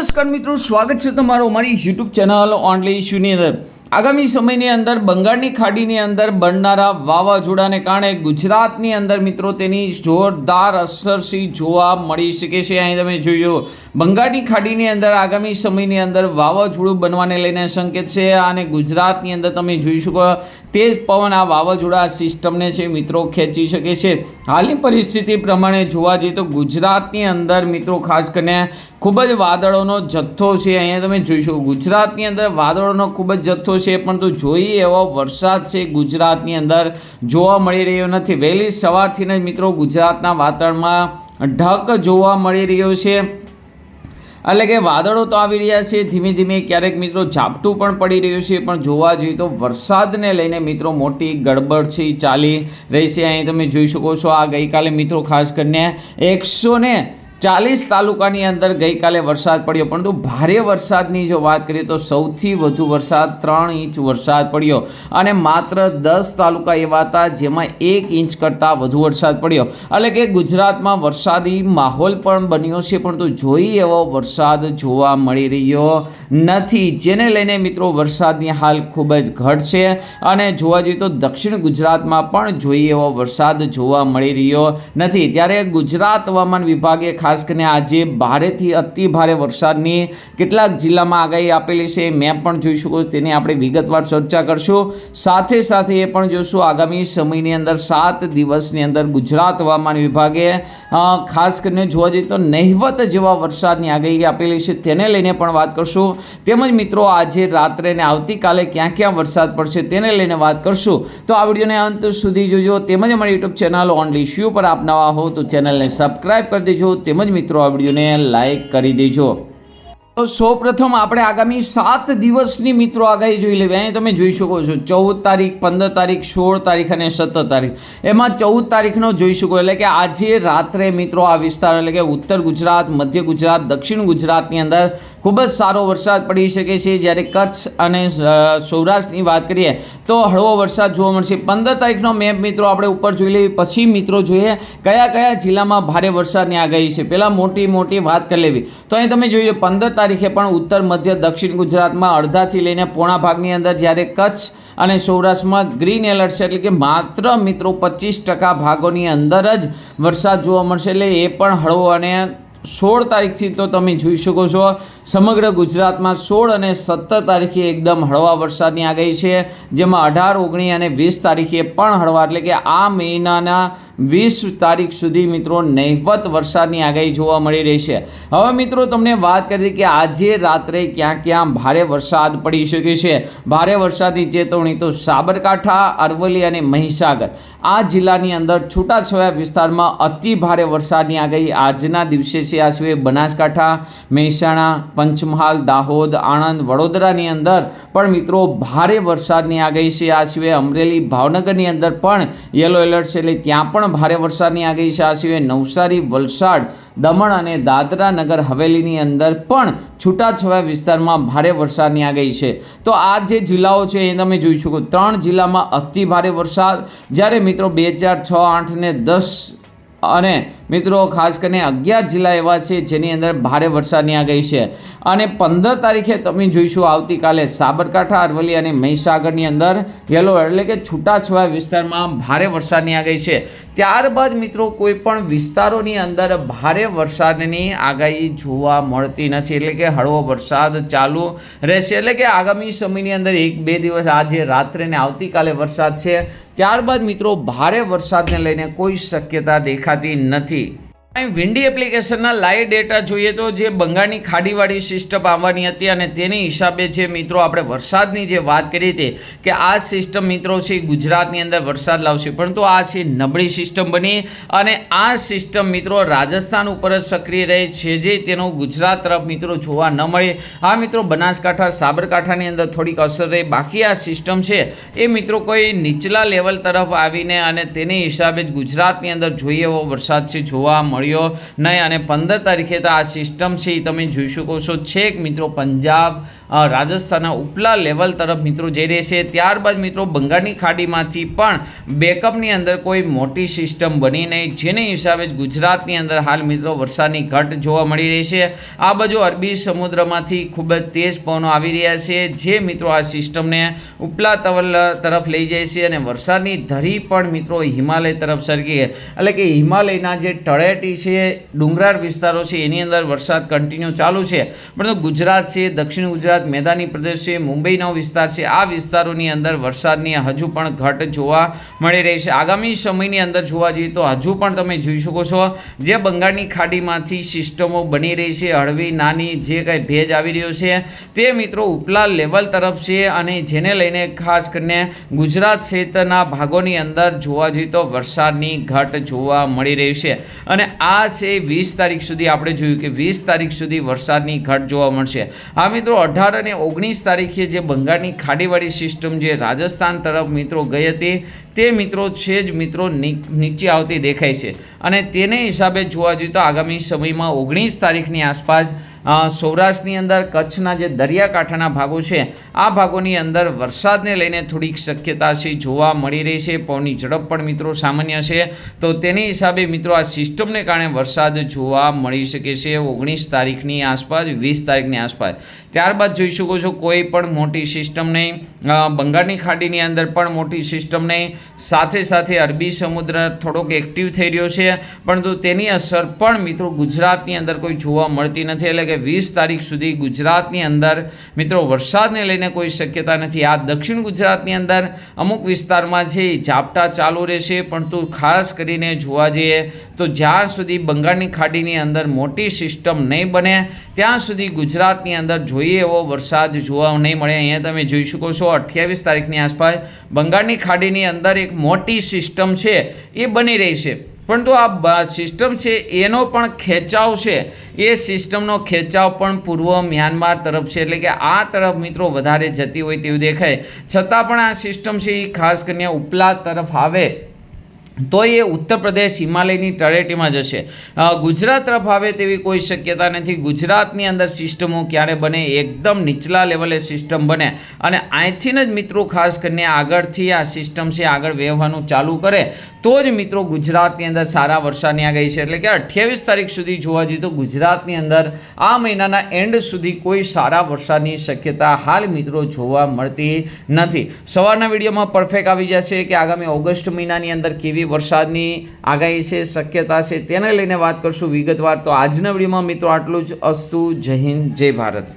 નમસ્કાર મિત્રો સ્વાગત છે તમારું અમારી યુટ્યુબ ચેનલ ઓનલી ઇશ્યુની અંદર. આગામી સમયની અંદર, બંગાળની ખાડીની અંદર બનનારા વાવાઝોડાને કારણે ગુજરાતની અંદર મિત્રો તેની જોરદાર અસરથી જોવા મળી શકે છે. અહીં તમે જોયો, બંગાળની ખાડીની અંદર આગામી સમયની અંદર વાવાઝોડું બનવાને લઈને સંકેત છે અને ગુજરાતની અંદર તમે જોઈ શકો, તેજ પવન આ વાવાઝોડા સિસ્ટમને છે મિત્રો ખેંચી શકે છે. હાલની પરિસ્થિતિ પ્રમાણે જોવા જઈએ તો ગુજરાતની અંદર મિત્રો ખાસ કરીને ખૂબ જ વાદળોનો જથ્થો છે. અહીંયા તમે જોઈશો ગુજરાતની અંદર વાદળોનો ખૂબ જ જથ્થો છે, પરંતુ જોઈએ એવો વરસાદ છે ગુજરાતની અંદર જોવા મળી રહ્યો નથી. વહેલી સવારથી જ મિત્રો ગુજરાતના વાતાવરણમાં ઢક જોવા મળી રહ્યો છે. એટલે કે વાદળો તો આવી રહ્યા છે, ધીમે ધીમે ક્યારેક મિત્રો ઝાપટું પણ પડી રહ્યું છે, પણ જોવા જઈએ તો વરસાદને લઈને મિત્રો મોટી ગડબડ છે, ચાલી રહી છે. અહીં તમે જોઈ શકો છો, આ ગઈકાલે મિત્રો ખાસ કરીને એકસો ને ચાલીસ તાલુકાની અંદર ગઈકાલે વરસાદ પડ્યો, પરંતુ ભારે વરસાદની જો વાત કરીએ તો સૌથી વધુ વરસાદ ત્રણ ઇંચ વરસાદ પડ્યો અને માત્ર દસ તાલુકા એવા હતા જેમાં એક ઇંચ કરતાં વધુ વરસાદ પડ્યો. એટલે કે ગુજરાતમાં વરસાદી માહોલ પણ બન્યો છે, પરંતુ જોઈ એવો વરસાદ જોવા મળી રહ્યો નથી, જેને લઈને મિત્રો વરસાદની હાલ ખૂબ જ ઘટ છે. અને જોવા જઈએ તો દક્ષિણ ગુજરાતમાં પણ જોઈ એવો વરસાદ જોવા મળી રહ્યો નથી. ત્યારે ગુજરાત હવામાન વિભાગે ખાસ કરીને આજે ભારેથી અતિ ભારે વરસાદની કેટલાક જિલ્લામાં આગાહી આપેલી છે. મેં પણ જોઈ શકો તેની આપણે વિગતવાર ચર્ચા કરશું. સાથે સાથે એ પણ જોશું, આગામી સમયની અંદર સાત દિવસની અંદર ગુજરાત હવામાન વિભાગે ખાસ કરીને જોવા જઈએ તો નહિવત જેવા વરસાદની આગાહી આપેલી છે. તેને લઈને પણ વાત કરશું. તેમજ મિત્રો, આજે રાત્રે ને આવતીકાલે ક્યાં ક્યાં વરસાદ પડશે તેને લઈને વાત કરશું. તો આ વિડીયોને અંત સુધી જોજો. તેમજ અમારી યુટ્યુબ ચેનલ ઓનલી શ્યુ પર આપનાવા હો તો ચેનલને સબસ્ક્રાઇબ કરી દેજો. તેમજ મિત્રો આ વિડીયોને લાઈક કરી દેજો. તો સૌપ્રથમ આપણે આગામી સાત દિવસની મિત્રો આગાહી જોઈ લેવી. અહીં તમે જોઈ શકો છો, ચૌદ તારીખ, પંદર તારીખ, સોળ તારીખ અને સત્તર તારીખ. એમાં ચૌદ તારીખનો જોઈ શકો, એટલે કે આજે રાત્રે મિત્રો આ વિસ્તાર, એટલે કે ઉત્તર ગુજરાત, મધ્ય ગુજરાત, દક્ષિણ ગુજરાતની અંદર ખૂબ જ સારો વરસાદ પડી શકે છે. જ્યારે કચ્છ અને સૌરાષ્ટ્રની વાત કરીએ, તો હળવો વરસાદ જોવા મળશે. પંદર તારીખનો મેપ મિત્રો આપણે ઉપર જોઈ લેવી. પછી મિત્રો જોઈએ કયા કયા જિલ્લામાં ભારે વરસાદની આગાહી છે. પહેલાં મોટી મોટી વાત કરી લેવી. તો અહીં તમે જોઈએ પંદર તારીખે પણ ઉત્તર, મધ્ય, દક્ષિણ ગુજરાતમાં અડધાથી લઈને પોણા ભાગની અંદર જ્યારે કચ્છ અને સૌરાષ્ટ્રમાં ગ્રીન એલર્ટ છે, એટલે કે માત્ર મિત્રો પચીસ ટકા ભાગોની અંદર જ વરસાદ જોવા મળશે, એટલે એ પણ હળવો અને સોળ તારીખથી તો તમે જોઈ શકો છો, સમગ્ર ગુજરાતમાં સોળ અને સત્તર તારીખે એકદમ હળવા વરસાદની આગાહી છે, જેમાં અઢાર ઓગણીસ અને વીસ તારીખે પણ હળવા, એટલે કે આ મહિનાના વીસ તારીખ સુધી મિત્રો નહિવત વરસાદની આગાહી જોવા મળી રહી છે. હવે મિત્રો તમને વાત કરી કે આજે રાત્રે ક્યાં ક્યાં ભારે વરસાદ પડી શકે છે. ભારે વરસાદની ચેતવણી તો સાબરકાંઠા, અરવલ્લી અને મહીસાગર. આ જિલ્લાની અંદર છૂટાછવાયા વિસ્તારમાં અતિ ભારે વરસાદની આગાહી આજના દિવસે છે આ સિવાય બનાસકાંઠા, મહેસાણા, પંચમહાલ, દાહોદ, આણંદ, વડોદરાની અંદર પણ મિત્રો ભારે વરસાદની આગાહી છે આ સિવાય અમરેલી, ભાવનગરની અંદર પણ યલો એલર્ટ છે એટલે ત્યાં પણ ભારે વરસાદની આગાહી છે આ સિવાય નવસારી, વલસાડ, દમણ અને દાદરા નગર હવેલીની અંદર પણ છૂટાછવાયા વિસ્તારમાં ભારે વરસાદની આગાહી છે. તો આ જે જિલ્લાઓ છે એ તમે જોઈ શકો. ત્રણ જિલ્લામાં અતિ ભારે વરસાદ. જ્યારે મિત્રો બે ચાર છ, આઠ ને દસ અને મિત્રો, ખાસ કરીને અગિયાર જિલ્લા એવા છે જેની અંદર ભારે વરસાદની આગાહી છે. અને પંદર તારીખે તમે જોઈશું, આવતીકાલે સાબરકાંઠા, અરવલ્લી અને મહીસાગરની અંદર યલો એટલે કે છૂટાછવાયા વિસ્તારમાં ભારે વરસાદની આગાહી છે. ત્યારબાદ મિત્રો કોઈ પણ વિસ્તારોની અંદર ભારે વરસાદની આગાહી જોવા મળતી નથી. એટલે કે હળવો વરસાદ ચાલુ રહેશે. એટલે કે આગામી સમયની અંદર એક, બે દિવસ આજે રાત્રે ને આવતીકાલે વરસાદ છે. ત્યારબાદ મિત્રો, ભારે વરસાદને લઈને કોઈ શક્યતા દેખાતી નથી. কি અહીં વિન્ડી એપ્લિકેશનના લાઈવ ડેટા જોઈએ તો જે બંગાળની ખાડીવાળી સિસ્ટમ આવવાની હતી અને તેની હિસાબે જે મિત્રો આપણે વરસાદની જે વાત કરી હતી કે આ સિસ્ટમ મિત્રો છે ગુજરાતની અંદર વરસાદ લાવશે. પરંતુ આ છે નબળી સિસ્ટમ બની અને આ સિસ્ટમ મિત્રો રાજસ્થાન ઉપર જ સક્રિય રહે છે જે તેનો ગુજરાત તરફ મિત્રો જોવા ન મળે. આ મિત્રો, બનાસકાંઠા, સાબરકાંઠાની અંદર થોડીક અસર રહે. બાકી આ સિસ્ટમ છે એ મિત્રો કોઈ નીચલા લેવલ તરફ આવીને અને તેની હિસાબે જ ગુજરાતની અંદર જોઈએ એવો વરસાદ છે જોવા મળે. મળ્યો નહીં અને પંદર તારીખે તો આ સિસ્ટમ છે એ તમે જોઈ શકો છો. છેક મિત્રો, પંજાબ રાજસ્થાનના ઉપલા લેવલ તરફ મિત્રો જઈ રહી છે. ત્યારબાદ મિત્રો બંગાળની ખાડીમાંથી પણ બેકઅપની અંદર કોઈ મોટી સિસ્ટમ બની નહીં. જેને હિસાબે જ ગુજરાતની અંદર હાલ મિત્રો વરસાદની ઘટ જોવા મળી રહી છે. આ બાજુ અરબી સમુદ્રમાંથી ખૂબ જ તેજ પવનો આવી રહ્યા છે. જે મિત્રો આ સિસ્ટમને ઉપલા તવલ તરફ લઈ જાય છે અને વરસાદની ધરી પણ મિત્રો હિમાલય તરફ સરકી એટલે કે હિમાલયના જે તળેટી છે, ડુંગરાળ વિસ્તારો છે, એની અંદર વરસાદ કન્ટિન્યુ ચાલુ છે. પરંતુ ગુજરાત છે, દક્ષિણ ગુજરાત મેદાની પ્રદેશ છે મુંબઈનો વિસ્તાર છે. આ વિસ્તારોની અંદર વરસાદની હજુ પણ ઘટ જોવા મળી રહી છે. આગામી સમયની અંદર જોવા જઈએ તો હજુ પણ તમે જોઈ શકો છો, જે બંગાળની ખાડીમાંથી સિસ્ટમો બની રહી છે. હળવી, નાની જે કંઈ ભેજ આવી રહ્યો છે તે મિત્રો ઉપલા લેવલ તરફ છે અને જેને લઈને ખાસ કરીને ગુજરાત સહિતના ભાગોની અંદર જોવા જઈએ તો વરસાદની ઘટ જોવા મળી રહી છે. અને આ છે વીસ તારીખ સુધી આપણે જોયું કે વીસ તારીખ સુધી વરસાદની ઘટ જોવા મળશે. આ મિત્રો, અઢાર અને ઓગણીસ તારીખે જે બંગાળની ખાડીવાળી સિસ્ટમ જે રાજસ્થાન તરફ મિત્રો ગઈ હતી, તે મિત્રો છે જ મિત્રો નીચે આવતી દેખાય છે. અને તેને હિસાબે જોવા જઈએ તો આગામી સમયમાં ઓગણીસ તારીખની આસપાસ સૌરાષ્ટ્રની અંદર કચ્છના જે દરિયાકાંઠાના ભાગો છે, આ ભાગોની અંદર વરસાદને લઈને થોડીક શક્યતા છે, જોવા મળી રહી છે. પવનની ઝડપ પણ મિત્રો સામાન્ય છે. તો તેની હિસાબે મિત્રો આ સિસ્ટમને કારણે વરસાદ જોવા મળી શકે છે ઓગણીસ તારીખની આસપાસ, વીસ તારીખની આસપાસ. ત્યારબાદ જોઈ શકો છો કોઈ પણ મોટી સિસ્ટમ નહીં. બંગાળની ખાડીની અંદર પણ મોટી સિસ્ટમ નહીં. સાથે સાથે અરબી સમુદ્ર થોડોક એક્ટિવ થઈ રહ્યો છે. પરંતુ તેની અસર પણ મિત્રો ગુજરાતની અંદર કોઈ જોવા મળતી નથી. એટલે કે વીસ તારીખ સુધી ગુજરાતની અંદર મિત્રો વરસાદને લઈને કોઈ શક્યતા નથી. આ દક્ષિણ ગુજરાતની અંદર અમુક વિસ્તારમાં છે ઝાપટા ચાલુ રહેશે. પરંતુ ખાસ કરીને જોવા જઈએ તો જ્યાં સુધી બંગાળની ખાડીની અંદર મોટી સિસ્ટમ નહીં બને, ત્યાં સુધી ગુજરાતની અંદર જોઈએ એવો વરસાદ જોવા નહીં મળે. અહીંયા તમે જોઈ શકો છો, અઠ્યાવીસ તારીખની આસપાસ બંગાળની ખાડીની અંદર એક મોટી સિસ્ટમ છે, એ બની રહી છે. પરંતુ આ સિસ્ટમ છે, એનો પણ ખેંચાવ છે. એ સિસ્ટમનો ખેંચાવ પણ પૂર્વ મ્યાનમાર તરફ છે. એટલે કે આ તરફ મિત્રો વધારે જતી હોય તેવું દેખાય. છતાં પણ આ સિસ્ટમ છે, એ ખાસ કરીને ઉપલા તરફ આવે. તો એ ઉત્તર પ્રદેશ હિમાલયની તળેટીમાં જશે. ગુજરાત તરફ આવે તેવી કોઈ શક્યતા નથી. ગુજરાતની અંદર સિસ્ટમો ક્યારે બને એકદમ નીચલા લેવલે સિસ્ટમ બને. અને અહીંથી જ મિત્રો ખાસ કરીને આગળથી આ સિસ્ટમ છે, આગળ વહેવાનું ચાલુ કરે, તો જ મિત્રો ગુજરાતની અંદર સારા વરસાદની આગાહી છે. એટલે કે અઠ્યાવીસ તારીખ સુધી જોવા જઈએ તો ગુજરાતની અંદર આ મહિનાના એન્ડ સુધી કોઈ સારા વરસાદની શક્યતા હાલ મિત્રો જોવા મળતી નથી. સવારના વિડીયોમાં પરફેક્ટ આવી જશે કે આગામી ઓગસ્ટ મહિનાની અંદર કેવી વરસાદની આગાહી છે, શક્યતા છે, તેને લઈને વાત કરશું વિગતવાર. તો આજના વિડીયોમાં મિત્રો આટલું જ. અસ્તુ, જય હિન્દ, જય ભારત.